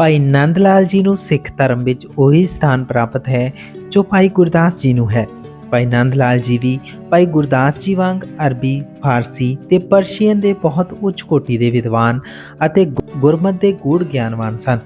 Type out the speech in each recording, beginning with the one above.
ਭਾਈ ਨੰਦ ਲਾਲ ਜੀ ਨੂੰ ਸਿੱਖ ਧਰਮ ਵਿੱਚ ਉਹੀ ਸਥਾਨ ਪ੍ਰਾਪਤ ਹੈ ਜੋ ਭਾਈ ਗੁਰਦਾਸ ਜੀ ਨੂੰ ਹੈ। ਭਾਈ ਨੰਦ ਲਾਲ ਜੀ ਵੀ ਭਾਈ ਗੁਰਦਾਸ ਜੀ ਵਾਂਗ ਅਰਬੀ, ਫਾਰਸੀ ਤੇ ਪਰਸ਼ੀਅਨ ਦੇ ਬਹੁਤ ਉੱਚ ਕੋਟੀ ਦੇ ਵਿਦਵਾਨ ਅਤੇ ਗੁ- ਗੁਰਮਤਿ ਦੇ ਗੂੜ ਗਿਆਨਵਾਨ ਸਨ।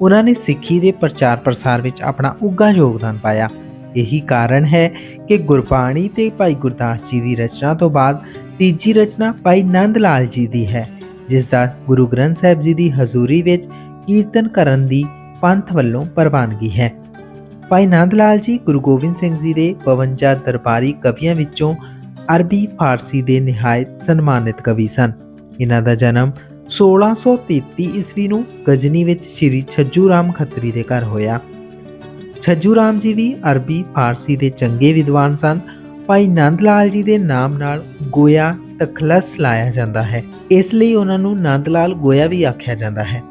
ਉਹਨਾਂ ਨੇ ਸਿੱਖੀ ਦੇ ਪ੍ਰਚਾਰ ਪ੍ਰਸਾਰ ਵਿੱਚ ਆਪਣਾ ਉੱਘਾ ਯੋਗਦਾਨ ਪਾਇਆ। ਇਹੀ ਕਾਰਨ ਹੈ ਕਿ ਗੁਰਬਾਣੀ ਤੇ ਭਾਈ ਗੁਰਦਾਸ ਜੀ ਦੀ ਰਚਨਾ ਤੋਂ ਬਾਅਦ ਤੀਜੀ ਰਚਨਾ ਭਾਈ ਨੰਦ ਲਾਲ ਜੀ ਦੀ ਹੈ ਜਿਸ ਦਾ ਗੁਰੂ ਗ੍ਰੰਥ ਸਾਹਿਬ ਜੀ ਦੀ ਹਜ਼ੂਰੀ ਵਿੱਚ ਕੀਰਤਨ ਕਰਨ ਦੀ ਪੰਥ ਵੱਲੋਂ ਪ੍ਰਵਾਨਗੀ ਹੈ। ਭਾਈ ਨੰਦ ਲਾਲ ਜੀ, ਗੁਰੂ ਗੋਬਿੰਦ ਸਿੰਘ ਜੀ ਦੇ 52 ਦਰਬਾਰੀ ਕਵੀਆਂ ਵਿੱਚੋਂ ਅਰਬੀ ਫਾਰਸੀ ਦੇ ਨਿਹਾਇਤ ਸਨਮਾਨਿਤ ਕਵੀ ਸਨ। ਇਹਨਾਂ ਦਾ ਜਨਮ 1633 ਈਸਵੀ ਨੂੰ ਗਜਨੀ ਵਿੱਚ ਸ੍ਰੀ ਛੱਜੂ ਰਾਮ ਖੱਤਰੀ ਦੇ ਘਰ ਹੋਇਆ। ਛੱਜੂ ਰਾਮ ਜੀ ਵੀ ਅਰਬੀ ਫਾਰਸੀ ਦੇ ਚੰਗੇ ਵਿਦਵਾਨ ਸਨ। ਭਾਈ ਨੰਦ ਲਾਲ ਜੀ ਦੇ ਨਾਮ ਨਾਲ ਗੋਇਆ ਤਖਲਸ ਲਾਇਆ ਜਾਂਦਾ ਹੈ। ਇਸ ਲਈ ਉਹਨਾਂ ਨੂੰ ਨੰਦ ਲਾਲ ਗੋਇਆ ਵੀ ਆਖਿਆ ਜਾਂਦਾ ਹੈ।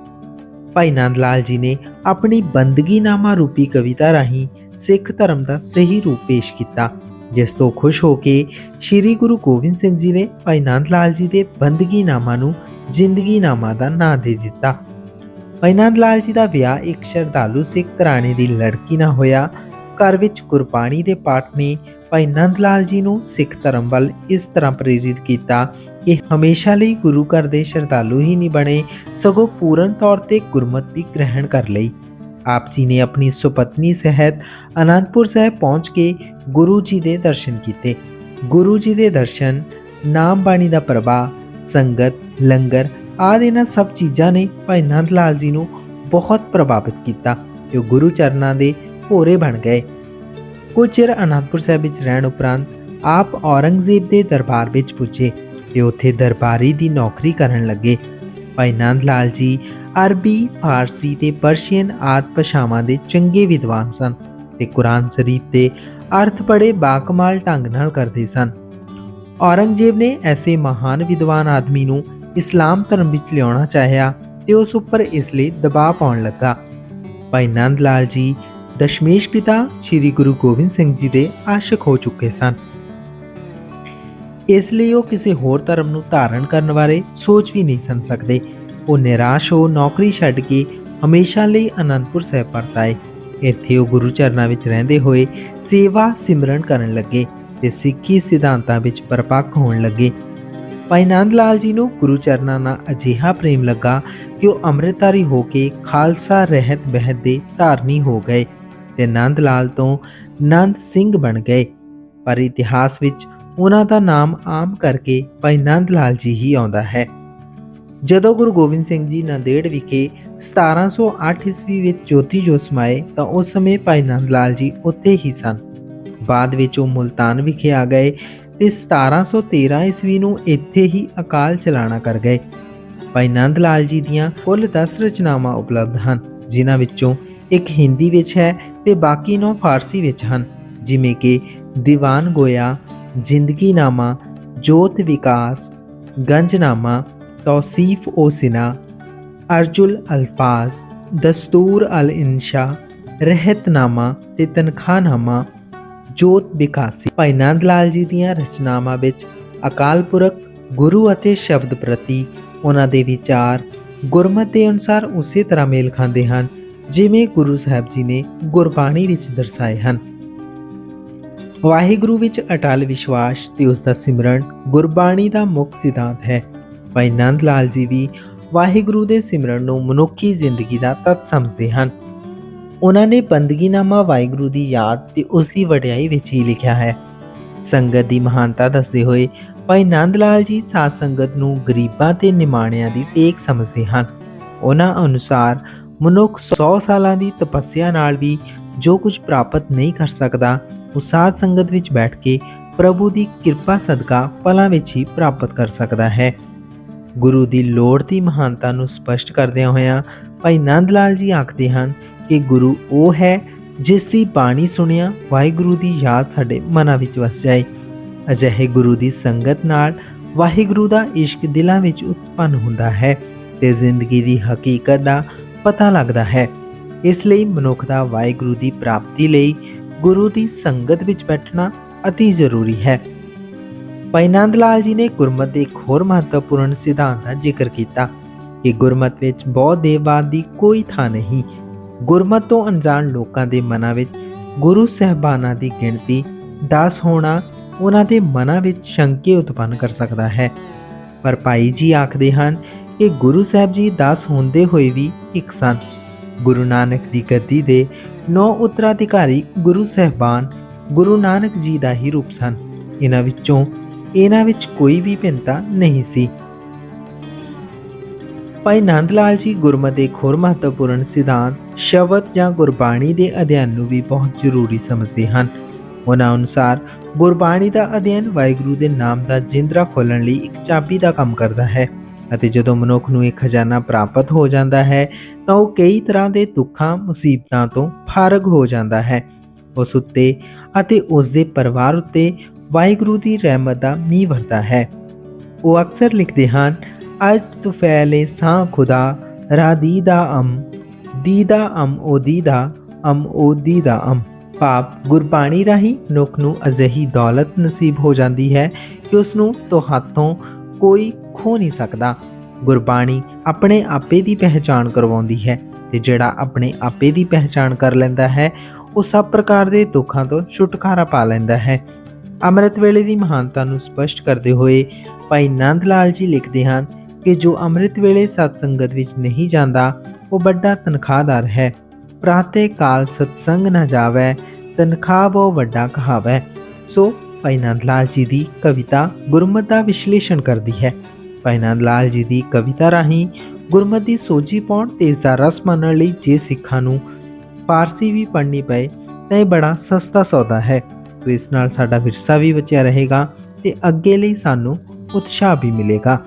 ਭਾਈ ਨੰਦ ਲਾਲ ਜੀ ਨੇ ਆਪਣੀ ਬੰਦਗੀਨਾਮਾ ਰੂਪੀ ਕਵਿਤਾ ਰਾਹੀਂ ਸਿੱਖ ਧਰਮ ਦਾ ਸਹੀ ਰੂਪ ਪੇਸ਼ ਕੀਤਾ, ਜਿਸ ਤੋਂ ਖੁਸ਼ ਹੋ ਕੇ ਸ੍ਰੀ ਗੁਰੂ ਗੋਬਿੰਦ ਸਿੰਘ ਜੀ ਨੇ ਭਾਈ ਨੰਦ ਲਾਲ ਜੀ ਦੇ ਬੰਦਗੀਨਾਮਾ ਨੂੰ ਜ਼ਿੰਦਗੀਨਾਮਾ ਦਾ ਨਾਂ ਦੇ ਦਿੱਤਾ। ਭਾਈ ਨੰਦ ਲਾਲ ਜੀ ਦਾ ਵਿਆਹ ਇੱਕ ਸ਼ਰਧਾਲੂ ਸਿੱਖ ਘਰਾਣੇ ਦੀ ਲੜਕੀ ਨਾਲ ਹੋਇਆ। ਘਰ ਵਿੱਚ ਗੁਰਬਾਣੀ ਦੇ ਪਾਠ ਨੇ ਭਾਈ ਨੰਦ ਲਾਲ ਜੀ ਨੂੰ ਸਿੱਖ ਧਰਮ ਵੱਲ ਇਸ ਤਰ੍ਹਾਂ ਪ੍ਰੇਰਿਤ ਕੀਤਾ ਕਿ ਹਮੇਸ਼ਾ ਲਈ ਗੁਰੂ ਘਰ ਦੇ ਸ਼ਰਧਾਲੂ ਹੀ ਨਹੀਂ ਬਣੇ, ਸਗੋਂ ਪੂਰਨ ਤੌਰ ਤੇ ਗੁਰਮਤ ਵੀ ਗ੍ਰਹਿਣ ਕਰ ਲਈ। ਆਪ ਜੀ ਨੇ ਆਪਣੀ ਸੁਪਤਨੀ ਸਹਿਤ ਅਨੰਦਪੁਰ ਸਾਹਿਬ ਪਹੁੰਚ ਕੇ ਗੁਰੂ ਜੀ ਦੇ ਦਰਸ਼ਨ ਕੀਤੇ। ਗੁਰੂ ਜੀ ਦੇ ਦਰਸ਼ਨ, ਨਾਮ ਬਾਣੀ ਦਾ ਪ੍ਰਭਾਵ ਸੰਗਤ, ਲੰਗਰ ਆਦਿ ਇਹਨਾਂ ਸਭ ਚੀਜ਼ਾਂ ਨੇ ਭਾਈ ਨੰਦ ਲਾਲ ਜੀ ਨੂੰ ਬਹੁਤ ਪ੍ਰਭਾਵਿਤ ਕੀਤਾ। ਤੇ ਉਹ ਗੁਰੂ ਚਰਨਾਂ ਦੇ ਭੋਰੇ ਬਣ ਗਏ। ਕੁਝ ਚਿਰ ਅਨੰਦਪੁਰ ਸਾਹਿਬ ਵਿੱਚ ਰਹਿਣ ਉਪਰੰਤ ਆਪ ਔਰੰਗਜ਼ੇਬ ਦੇ ਦਰਬਾਰ ਵਿੱਚ ਪੁੱਜੇ। ਤੇ ਉੱਥੇ ਦਰਬਾਰੀ ਦੀ ਨੌਕਰੀ ਕਰਨ ਲੱਗੇ। ਭਾਈ ਨੰਦ ਲਾਲ ਜੀ ਅਰਬੀ, ਫਾਰਸੀ ਤੇ ਪਰਸ਼ੀਅਨ ਆਦਿ ਭਾਸ਼ਾਵਾਂ ਦੇ ਚੰਗੇ ਵਿਦਵਾਨ ਸਨ ਤੇ ਕੁਰਾਨ ਸ਼ਰੀਫ ਦੇ ਅਰਥ ਬੜੇ ਬਾਕਮਾਲ ਢੰਗ ਨਾਲ ਕਰਦੇ ਸਨ। ਔਰੰਗਜ਼ੇਬ ਨੇ ਐਸੇ ਮਹਾਨ ਵਿਦਵਾਨ ਆਦਮੀ ਨੂੰ ਇਸਲਾਮ ਧਰਮ ਵਿੱਚ ਲਿਆਉਣਾ ਚਾਹਿਆ ਤੇ ਉਸ ਉੱਪਰ ਇਸ ਲਈ ਦਬਾਅ ਪਾਉਣ ਲੱਗਾ। ਭਾਈ ਨੰਦ ਲਾਲ ਜੀ ਦਸ਼ਮੇਸ਼ ਪਿਤਾ ਸ੍ਰੀ ਗੁਰੂ ਗੋਬਿੰਦ ਸਿੰਘ ਜੀ ਦੇ ਆਸ਼ਿਕ ਹੋ ਚੁੱਕੇ ਸਨ। ਇਸ ਲਈ ਉਹ ਕਿਸੇ ਹੋਰ ਧਰਮ ਨੂੰ ਧਾਰਨ ਕਰਨ ਬਾਰੇ ਸੋਚ ਵੀ ਨਹੀਂ ਸਨ ਸਕਦੇ। ਉਹ ਨਿਰਾਸ਼ ਹੋ ਨੌਕਰੀ ਛੱਡ ਕੇ ਹਮੇਸ਼ਾ ਲਈ ਅਨੰਦਪੁਰ ਸਾਹਿਬ ਪਰਤ ਆਏ। ਇੱਥੇ ਉਹ ਗੁਰੂ ਚਰਨਾਂ ਵਿੱਚ ਰਹਿੰਦੇ ਹੋਏ ਸੇਵਾ ਸਿਮਰਨ ਕਰਨ ਲੱਗੇ ਤੇ ਸਿੱਖੀ ਸਿਧਾਂਤਾਂ ਵਿੱਚ ਪਰਪੱਕ ਹੋਣ ਲੱਗੇ। ਭਾਈ ਨੰਦ ਲਾਲ ਜੀ ਨੂੰ ਗੁਰੂ ਚਰਨਾਂ ਨਾਲ ਅਜਿਹਾ ਪ੍ਰੇਮ ਲੱਗਾ ਕਿ ਉਹ ਅੰਮ੍ਰਿਤਧਾਰੀ ਹੋ ਕੇ ਖਾਲਸਾ ਰਹਿਤ ਬਹਿਤ ਦੇ ਧਾਰਨੀ ਹੋ ਗਏ ਤੇ ਨੰਦ ਲਾਲ ਤੋਂ ਨੰਦ ਸਿੰਘ ਬਣ ਗਏ। ਪਰ ਇਤਿਹਾਸ ਵਿੱਚ ਉਹਨਾਂ ਦਾ ਨਾਮ ਆਮ ਕਰਕੇ ਭਾਈ ਨੰਦ ਲਾਲ ਜੀ ਹੀ ਆਉਂਦਾ ਹੈ। ਜਦੋਂ ਗੁਰੂ ਗੋਬਿੰਦ ਸਿੰਘ ਜੀ ਨੰਦੇੜ ਵਿਖੇ 1708 ਈਸਵੀ ਵਿੱਚ ਜੋਤੀ ਜੋਤ ਸਮਾਏ, ਤਾਂ ਉਸ ਸਮੇਂ ਭਾਈ ਨੰਦ ਲਾਲ ਜੀ ਉੱਥੇ ਹੀ ਸਨ। ਬਾਅਦ ਵਿੱਚ ਉਹ ਮੁਲਤਾਨ ਵਿਖੇ ਆ ਗਏ ਤੇ 1713 ਈਸਵੀ ਨੂੰ ਇੱਥੇ ਹੀ ਅਕਾਲ ਚਲਾਣਾ ਕਰ ਗਏ। ਭਾਈ ਨੰਦ ਲਾਲ ਜੀ ਦੀਆਂ ਕੁੱਲ 10 ਰਚਨਾਵਾਂ ਉਪਲਬਧ ਹਨ, ਜਿਨ੍ਹਾਂ ਵਿੱਚੋਂ ਇੱਕ ਹਿੰਦੀ ਵਿੱਚ ਹੈ ਤੇ ਬਾਕੀ ਨੌ ਫਾਰਸੀ ਵਿੱਚ ਹਨ, ਜਿਵੇਂ ਕਿ ਦੀਵਾਨ ਗੋਇਆ ਜ਼ਿੰਦਗੀਨਾਮਾ, ਜੋਤ ਵਿਕਾਸ, ਗੰਜਨਾਮਾ, ਤੌਸੀਫ ਓ ਸਿਨਾ, ਅਰਜੁਲ ਅਲਫਾਜ਼, ਦਸਤੂਰ ਅਲ ਇਨਸ਼ਾ, ਰਹਿਤਨਾਮਾ ਤੇ ਤਨਖਾਹਨਾਮਾ, ਜੋਤ ਵਿਕਾਸੀ। ਭਾਈ ਨੰਦ ਲਾਲ ਜੀ ਦੀਆਂ ਰਚਨਾਵਾਂ ਵਿੱਚ ਅਕਾਲ ਪੁਰਖ, ਗੁਰੂ ਅਤੇ ਸ਼ਬਦ ਪ੍ਰਤੀ ਉਹਨਾਂ ਦੇ ਵਿਚਾਰ ਗੁਰਮਤਿ ਦੇ ਅਨੁਸਾਰ ਉਸੇ ਤਰ੍ਹਾਂ ਮੇਲ ਖਾਂਦੇ ਹਨ, ਜਿਵੇਂ ਗੁਰੂ ਸਾਹਿਬ ਜੀ ਨੇ ਗੁਰਬਾਣੀ ਵਿੱਚ ਦਰਸਾਏ ਹਨ। ਵਾਹਿਗੁਰੂ ਵਿੱਚ ਅਟਲ ਵਿਸ਼ਵਾਸ ਤੇ ਉਸ ਦਾ ਸਿਮਰਨ ਗੁਰਬਾਣੀ ਦਾ ਮੁੱਖ ਸਿਧਾਂਤ ਹੈ। ਭਾਈ ਨੰਦ ਲਾਲ ਜੀ ਵੀ ਵਾਹਿਗੁਰੂ ਦੇ ਸਿਮਰਨ ਨੂੰ ਮਨੁੱਖੀ ਜ਼ਿੰਦਗੀ ਦਾ ਤੱਤ ਸਮਝਦੇ ਹਨ। ਉਹਨਾਂ ਨੇ ਬੰਦਗੀਨਾਮਾ ਵਾਹਿਗੁਰੂ ਦੀ ਯਾਦ ਤੇ ਉਸ ਦੀ ਵਡਿਆਈ ਵਿੱਚ ਹੀ ਲਿਖਿਆ ਹੈ। ਸੰਗਤ ਦੀ ਮਹਾਨਤਾ ਦੱਸਦੇ ਹੋਏ ਭਾਈ ਨੰਦ ਲਾਲ ਜੀ ਸਾਧ ਸੰਗਤ ਨੂੰ ਗਰੀਬਾਂ ਤੇ ਨਿਮਾਣਿਆਂ ਦੀ ਟੇਕ ਸਮਝਦੇ ਹਨ। ਉਹਨਾਂ ਅਨੁਸਾਰ ਮਨੁੱਖ 100 ਸਾਲਾਂ ਦੀ ਤਪੱਸਿਆ ਨਾਲ ਵੀ ਜੋ ਕੁਝ ਪ੍ਰਾਪਤ ਨਹੀਂ ਕਰ ਸਕਦਾ ਉਹ ਸਾਧ ਸੰਗਤ ਵਿੱਚ ਬੈਠ ਕੇ ਪ੍ਰਭੂ ਦੀ ਕਿਰਪਾ ਸਦਕਾ ਪਲਾਂ ਵਿੱਚ ਹੀ ਪ੍ਰਾਪਤ ਕਰ ਸਕਦਾ ਹੈ। ਗੁਰੂ ਦੀ ਲੋੜ ਦੀ ਮਹਾਨਤਾ ਨੂੰ ਸਪਸ਼ਟ ਕਰਦਿਆਂ ਹੋਇਆਂ ਭਾਈ ਨੰਦ ਲਾਲ ਜੀ ਆਖਦੇ ਹਨ ਕਿ ਗੁਰੂ ਉਹ ਹੈ ਜਿਸ ਦੀ ਬਾਣੀ ਸੁਣਿਆ ਵਾਹਿਗੁਰੂ ਦੀ ਯਾਦ ਸਾਡੇ ਮਨਾਂ ਵਿੱਚ ਵਸ ਜਾਏ। ਅਜਿਹੇ ਗੁਰੂ ਦੀ ਸੰਗਤ ਨਾਲ ਵਾਹਿਗੁਰੂ ਦਾ ਇਸ਼ਕ ਦਿਲਾਂ ਵਿੱਚ ਉਤਪੰਨ ਹੁੰਦਾ ਹੈ ਤੇ ਜ਼ਿੰਦਗੀ ਦੀ ਹਕੀਕਤ ਦਾ ਪਤਾ ਲੱਗਦਾ ਹੈ। ਇਸ ਲਈ ਮਨੁੱਖ ਦਾ ਵਾਹਿਗੁਰੂ ਦੀ ਪ੍ਰਾਪਤੀ ਲਈ ਗੁਰੂ ਦੀ ਸੰਗਤ ਵਿੱਚ ਬੈਠਣਾ ਅਤੀ ਜ਼ਰੂਰੀ ਹੈ। ਭਾਈ ਨੰਦ ਲਾਲ ਜੀ ਨੇ ਗੁਰਮਤ ਦੇ ਇੱਕ ਹੋਰ ਮਹੱਤਵਪੂਰਨ ਸਿਧਾਂਤ ਦਾ ਜ਼ਿਕਰ ਕੀਤਾ ਕਿ ਗੁਰਮਤ ਵਿੱਚ ਬਹੁਤ ਦੇਵਵਾਦ ਦੀ ਕੋਈ ਥਾਂ ਨਹੀਂ। ਗੁਰਮਤ ਤੋਂ ਅਣਜਾਣ ਲੋਕਾਂ ਦੇ ਮਨਾਂ ਵਿੱਚ ਗੁਰੂ ਸਹਿਬਾਨਾਂ ਦੀ ਗਿਣਤੀ 10 ਹੋਣਾ, ਉਹਨਾਂ ਦੇ ਮਨਾਂ ਵਿੱਚ ਸ਼ੰਕੇ ਉਤਪੰਨ ਕਰ ਸਕਦਾ ਹੈ। ਪਰ ਭਾਈ ਜੀ ਆਖਦੇ ਹਨ ਕਿ ਗੁਰੂ ਸਾਹਿਬ ਜੀ 10 ਹੁੰਦੇ ਹੋਏ ਵੀ ਇੱਕ ਸਨ। ਗੁਰੂ ਨਾਨਕ ਦੀ ਗੱਦੀ ਦੇ ਨੌ ਉਤਰਾਧਿਕਾਰੀ ਗੁਰੂ ਸਹਿਬਾਨ ਗੁਰੂ ਨਾਨਕ ਜੀ ਦਾ ਹੀ ਰੂਪ ਸਨ। ਇਹਨਾਂ ਵਿੱਚੋਂ ਇਹਨਾਂ ਵਿੱਚ ਕੋਈ ਵੀ ਭਿੰਨਤਾ ਨਹੀਂ ਸੀ। ਭਾਈ ਨੰਦ ਲਾਲ ਜੀ ਗੁਰਮਤਿ ਦੇ ਇੱਕ ਹੋਰ ਮਹੱਤਵਪੂਰਨ ਸਿਧਾਂਤ, ਸ਼ਬਦ ਜਾਂ ਗੁਰਬਾਣੀ ਦੇ ਅਧਿਐਨ ਨੂੰ ਵੀ ਬਹੁਤ ਜ਼ਰੂਰੀ ਸਮਝਦੇ ਹਨ। ਉਹਨਾਂ ਅਨੁਸਾਰ ਗੁਰਬਾਣੀ ਦਾ ਅਧਿਐਨ ਵਾਹਿਗੁਰੂ ਦੇ ਨਾਮ ਦਾ ਜਿੰਦਰਾ ਖੋਲਣ ਲਈ ਇੱਕ ਚਾਬੀ ਦਾ ਕੰਮ ਕਰਦਾ ਹੈ ਅਤੇ ਜਦੋਂ ਮਨੁੱਖ ਨੂੰ ਇਹ ਖਜ਼ਾਨਾ ਪ੍ਰਾਪਤ ਹੋ ਜਾਂਦਾ ਹੈ ਤਾਂ ਉਹ ਕਈ ਤਰ੍ਹਾਂ ਦੇ ਦੁੱਖਾਂ, ਮੁਸੀਬਤਾਂ ਤੋਂ ਫਾਰਗ ਹੋ ਜਾਂਦਾ ਹੈ। ਉਸ ਉੱਤੇ ਅਤੇ ਉਸ ਦੇ ਪਰਿਵਾਰ ਉੱਤੇ ਵਾਹਿਗੁਰੂ ਦੀ ਰਹਿਮਤ ਦਾ ਮੀਂਹ ਵਰਦਾ ਹੈ। ਉਹ ਅਕਸਰ ਲਿਖਦੇ ਹਨ, ਅੱਜ ਤੁਫੈਲੇ ਸਾਂ ਖੁਦਾ ਰਾਦੀ ਦਾ ਅਮ ਦੀਦਾ ਅਮ, ਓ ਦੀਦਾ ਅਮ, ਓ ਦੀਦਾ ਅਮ। ਪਾਪ ਗੁਰਬਾਣੀ ਰਾਹੀਂ ਮਨੁੱਖ ਨੂੰ ਅਜਿਹੀ ਦੌਲਤ ਨਸੀਬ ਹੋ ਜਾਂਦੀ ਹੈ ਕਿ ਉਸ ਨੂੰ ਤੋਂ ਹੱਥੋਂ ਕੋਈ ਖੋ ਨਹੀਂ ਸਕਦਾ। ਗੁਰਬਾਣੀ ਆਪਣੇ ਆਪੇ ਦੀ ਪਹਿਚਾਣ ਕਰਵਾਉਂਦੀ ਹੈ ਤੇ ਜਿਹੜਾ ਆਪਣੇ ਆਪੇ ਦੀ ਪਹਿਚਾਣ ਕਰ ਲੈਂਦਾ ਹੈ, ਉਹ ਸਭ ਪ੍ਰਕਾਰ ਦੇ ਦੁੱਖਾਂ ਤੋਂ ਛੁਟਕਾਰਾ ਪਾ ਲੈਂਦਾ ਹੈ। ਅੰਮ੍ਰਿਤ ਵੇਲੇ ਦੀ ਮਹਾਨਤਾ ਨੂੰ ਸਪਸ਼ਟ ਕਰਦੇ ਹੋਏ ਭਾਈ ਨੰਦ ਲਾਲ ਜੀ ਲਿਖਦੇ ਹਨ ਕਿ ਜੋ ਅੰਮ੍ਰਿਤ ਵੇਲੇ ਸਤ ਸੰਗਤ ਵਿੱਚ ਨਹੀਂ ਜਾਂਦਾ, ਉਹ ਵੱਡਾ ਤਨਖਾਹਦਾਰ ਹੈ। ਪ੍ਰਾਤੇ ਕਾਲ ਸਤਸੰਗ ਨਾ ਜਾਵੇ, ਤਨਖਾਹ ਉਹ ਵੱਡਾ ਕਹਾਵੇ। ਸੋ ਭਾਈ ਨੰਦ ਲਾਲ ਜੀ ਦੀ ਕਵਿਤਾ ਗੁਰਮਤ ਦਾ ਵਿਸ਼ਲੇਸ਼ਣ ਕਰਦੀ ਹੈ। ਭਾਈ ਲਾਲ ਜੀ ਦੀ ਕਵਿਤਾ ਰਾਹੀਂ ਗੁਰਮਤ ਦੀ ਸੋਝੀ ਪਾਉਣ ਤੇ ਇਸ ਦਾ ਰਸ ਮੰਨਣ ਲਈ ਜੇ ਸਿੱਖਾਂ ਨੂੰ ਫਾਰਸੀ ਵੀ ਪੜ੍ਹਨੀ ਪਏ, ਤਾਂ ਇਹ ਬੜਾ ਸਸਤਾ ਸੌਦਾ ਹੈ। ਸੋ ਇਸ ਨਾਲ ਸਾਡਾ ਵਿਰਸਾ ਵੀ ਬਚਿਆ ਰਹੇਗਾ ਤੇ ਅੱਗੇ ਲਈ ਸਾਨੂੰ ਉਤਸ਼ਾਹ ਵੀ ਮਿਲੇਗਾ।